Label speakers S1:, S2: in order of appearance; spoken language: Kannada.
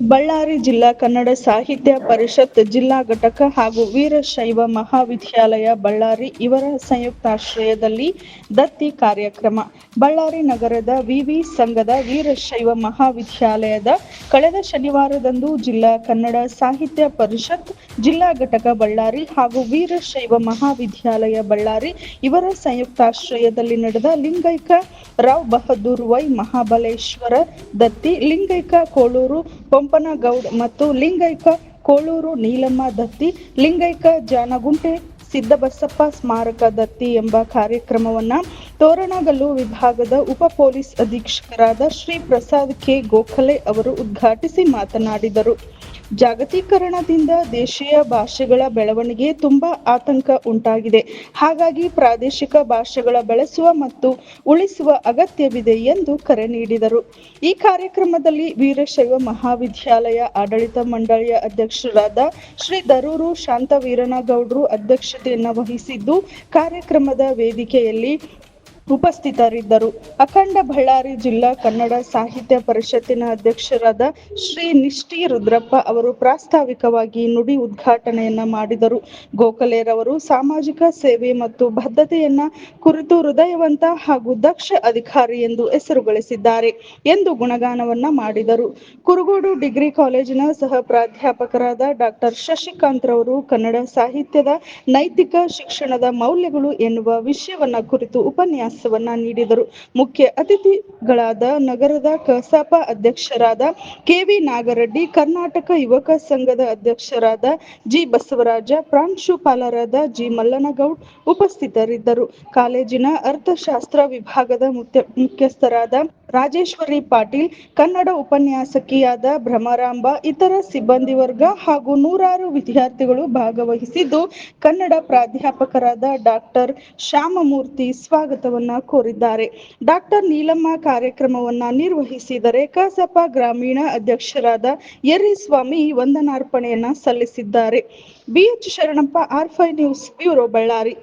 S1: ಬಳ್ಳಾರಿ ಜಿಲ್ಲಾ ಕನ್ನಡ ಸಾಹಿತ್ಯ ಪರಿಷತ್ ಜಿಲ್ಲಾ ಘಟಕ ಹಾಗೂ ವೀರಶೈವ ಮಹಾವಿದ್ಯಾಲಯ ಬಳ್ಳಾರಿ ಇವರ ಸಂಯುಕ್ತಾಶ್ರಯದಲ್ಲಿ ದತ್ತಿ ಕಾರ್ಯಕ್ರಮ. ಬಳ್ಳಾರಿ ನಗರದ ವಿವಿ ಸಂಘದ ವೀರಶೈವ ಮಹಾವಿದ್ಯಾಲಯದ ಕಳೆದ ಶನಿವಾರದಂದು ಜಿಲ್ಲಾ ಕನ್ನಡ ಸಾಹಿತ್ಯ ಪರಿಷತ್ ಜಿಲ್ಲಾ ಘಟಕ ಬಳ್ಳಾರಿ ಹಾಗೂ ವೀರಶೈವ ಮಹಾವಿದ್ಯಾಲಯ ಬಳ್ಳಾರಿ ಇವರ ಸಂಯುಕ್ತಾಶ್ರಯದಲ್ಲಿ ನಡೆದ ಲಿಂಗೈಕ ರಾವ್ ಬಹದ್ದೂರ್ ವೈ ಮಹಾಬಲೇಶ್ವರ ದತ್ತಿ, ಲಿಂಗೈಕ ಕೋಳೂರು ಪಂಪನಗೌಡ್ ಮತ್ತು ಲಿಂಗೈಕ ಕೋಳೂರು ನೀಲಮ್ಮ ದತ್ತಿ, ಲಿಂಗೈಕ ಜಾನಗುಂಟೆ ಸಿದ್ದಬಸಪ್ಪ ಸ್ಮಾರಕ ದತ್ತಿ ಎಂಬ ಕಾರ್ಯಕ್ರಮವನ್ನ ತೋರಣಗಲ್ಲು ವಿಭಾಗದ ಉಪ ಪೊಲೀಸ್ ಅಧೀಕ್ಷಕರಾದ ಶ್ರೀ ಪ್ರಸಾದ್ ಕೆ ಗೋಖಲೆ ಅವರು ಉದ್ಘಾಟಿಸಿ ಮಾತನಾಡಿದರು. ಜಾಗತೀಕರಣದಿಂದ ದೇಶೀಯ ಭಾಷೆಗಳ ಬೆಳವಣಿಗೆ ತುಂಬಾ ಆತಂಕ ಉಂಟಾಗಿದೆ. ಹಾಗಾಗಿ ಪ್ರಾದೇಶಿಕ ಭಾಷೆಗಳ ಬೆಳೆಸುವ ಮತ್ತು ಉಳಿಸುವ ಅಗತ್ಯವಿದೆ ಎಂದು ಕರೆ ನೀಡಿದರು. ಈ ಕಾರ್ಯಕ್ರಮದಲ್ಲಿ ವೀರಶೈವ ಮಹಾವಿದ್ಯಾಲಯ ಆಡಳಿತ ಮಂಡಳಿಯ ಅಧ್ಯಕ್ಷರಾದ ಶ್ರೀ ದರೂರು ಶಾಂತವೀರನಗೌಡ್ರು ಅಧ್ಯಕ್ಷತೆಯನ್ನು ವಹಿಸಿದ್ದು, ಕಾರ್ಯಕ್ರಮದ ವೇದಿಕೆಯಲ್ಲಿ ಉಪಸ್ಥಿತರಿದ್ದರು. ಅಖಂಡ ಬಳ್ಳಾರಿ ಜಿಲ್ಲಾ ಕನ್ನಡ ಸಾಹಿತ್ಯ ಪರಿಷತ್ತಿನ ಅಧ್ಯಕ್ಷರಾದ ಶ್ರೀ ನಿಷ್ಠಿ ರುದ್ರಪ್ಪ ಅವರು ಪ್ರಾಸ್ತಾವಿಕವಾಗಿ ನುಡಿ ಉದ್ಘಾಟನೆಯನ್ನ ಮಾಡಿದರು. ಗೋಖಲೆರವರು ಸಾಮಾಜಿಕ ಸೇವೆ ಮತ್ತು ಬದ್ಧತೆಯನ್ನ ಕುರಿತು ಹೃದಯವಂತ ಹಾಗೂ ದಕ್ಷ ಅಧಿಕಾರಿ ಎಂದು ಹೆಸರು ಗಳಿಸಿದ್ದಾರೆ ಎಂದು ಗುಣಗಾನವನ್ನ ಮಾಡಿದರು. ಕುರುಗೋಡು ಡಿಗ್ರಿ ಕಾಲೇಜಿನ ಸಹ ಪ್ರಾಧ್ಯಾಪಕರಾದ ಡಾಕ್ಟರ್ ಶಶಿಕಾಂತ್ ರವರು ಕನ್ನಡ ಸಾಹಿತ್ಯದ ನೈತಿಕ ಶಿಕ್ಷಣದ ಮೌಲ್ಯಗಳು ಎನ್ನುವ ವಿಷಯವನ್ನ ಕುರಿತು ಉಪನ್ಯಾಸವನ್ನ ನೀಡಿದರು. ಮುಖ್ಯ ಅತಿಥಿಗಳಾದ ನಗರದ ಕಸಾಪ ಅಧ್ಯಕ್ಷರಾದ ಕೆವಿ ನಾಗರೆಡ್ಡಿ, ಕರ್ನಾಟಕ ಯುವಕ ಸಂಘದ ಅಧ್ಯಕ್ಷರಾದ ಜಿ. ಬಸವರಾಜ, ಪ್ರಾಂಶುಪಾಲರಾದ ಜಿ. ಮಲ್ಲನಗೌಡ್ ಉಪಸ್ಥಿತರಿದ್ದರು. ಕಾಲೇಜಿನ ಅರ್ಥಶಾಸ್ತ್ರ ವಿಭಾಗದ ಮುಖ್ಯ ಮುಖ್ಯಸ್ಥರಾದ ರಾಜೇಶ್ವರಿ ಪಾಟೀಲ್, ಕನ್ನಡ ಉಪನ್ಯಾಸಕಿಯಾದ ಭ್ರಮರಾಂಬ, ಇತರ ಸಿಬ್ಬಂದಿ ವರ್ಗ ಹಾಗೂ ನೂರಾರು ವಿದ್ಯಾರ್ಥಿಗಳು ಭಾಗವಹಿಸಿದ್ದು, ಕನ್ನಡ ಪ್ರಾಧ್ಯಾಪಕರಾದ ಡಾಕ್ಟರ್ ಶ್ಯಾಮಮೂರ್ತಿ ಸ್ವಾಗತವನ್ನ ಕೋರಿದ್ದಾರೆ. ಡಾಕ್ಟರ್ ನೀಲಮ್ಮ ಕಾರ್ಯಕ್ರಮವನ್ನ ನಿರ್ವಹಿಸಿದರೆ ಕಸಪ ಗ್ರಾಮೀಣ ಅಧ್ಯಕ್ಷರಾದ ಯರ್ರಿಸ್ವಾಮಿ ವಂದನಾರ್ಪಣೆಯನ್ನ ಸಲ್ಲಿಸಿದ್ದಾರೆ. ಬಿಎಚ್ ಶರಣಪ್ಪ, ಆರ್ ಫೈ ನ್ಯೂಸ್, ಬ್ಯೂರೋ ಬಳ್ಳಾರಿ.